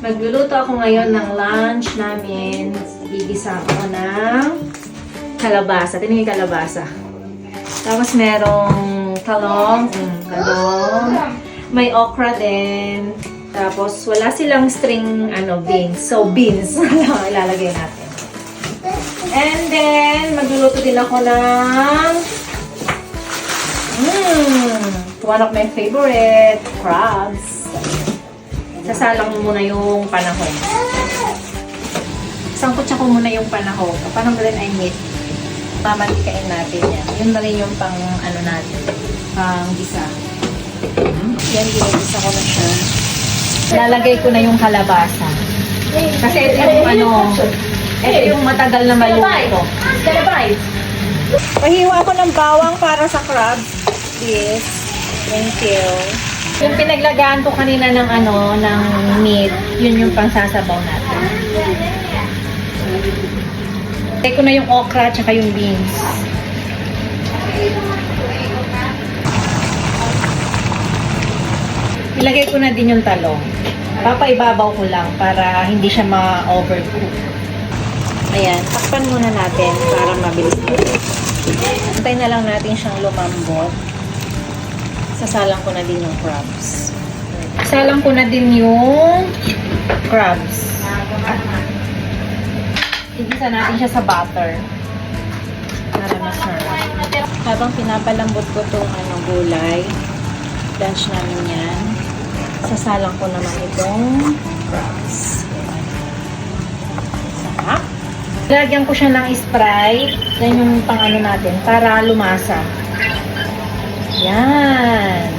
Magluluto ako ngayon ng lunch namin. Gigisa ako ng kalabasa. Tingnan yung kalabasa. Tapos merong talong. Mm, talong. May okra din. Tapos wala silang string ano beans. So beans ilalagay natin. And then magluluto din ako ng mm, one of my favorite crabs. Sasalang mo muna yung panahon. Sangkot ko muna yung panahon. Paano ba rin ay meat? Mamantikain natin yan. Yun na rin yung pang ano natin. Pang gisa. Yan, ginigisa ko na siya. Lalagay ko na yung kalabasa. Kasi ito yung ano, ito yung matagal na maluto. Pahiwa ako ng bawang para sa crabs. Yes. Thank you. Yung pinaglagaan ko kanina ng ano, ng meat, yun yung pangsasabaw natin. Take ko na yung okra at yung beans. Ilagay ko na din yung talong. Papaibabaw ko lang para hindi siya ma-overcook. Ayan, takpan muna natin para mabilis luto. Antay na lang natin siyang lumambot. Sasalang ko na din yung crabs. Salang ko na din yung crabs. Igisa natin siya sa butter. Para masarap. Habang pinapalambot ko itong ano, gulay, lunch namin yan, sasalang ko naman itong crabs. Sarap. Lagyan ko siya ng Sprite. Yan yung pang ano natin, para lumasa. Yan.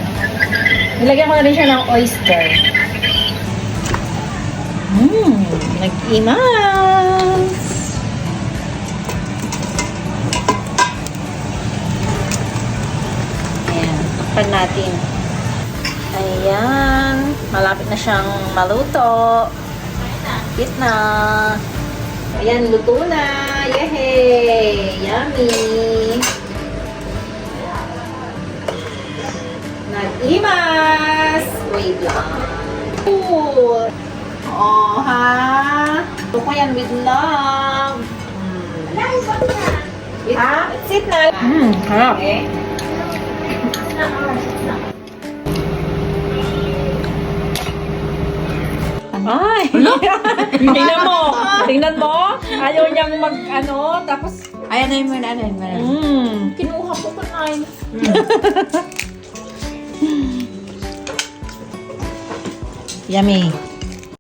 Nilagyan ko na rin siya ng oyster. Mmm, nag-imas. Ayan, takpan natin. Ayan, malapit na siyang maluto. Kit na. Ayan, luto na. Yehey! Yummy! Nag-imas! Wait lang. Ooh! Oh, ha? Ito ko yan with love. Mm. Ha? Sit na. Hmm, harap. Eh? Ay! Tingnan mo! Tingnan mo! Ayaw niyang mag, ano, tapos, Ayan na yung ano yun. ano. mm, kinuha ko kunain. Yummy.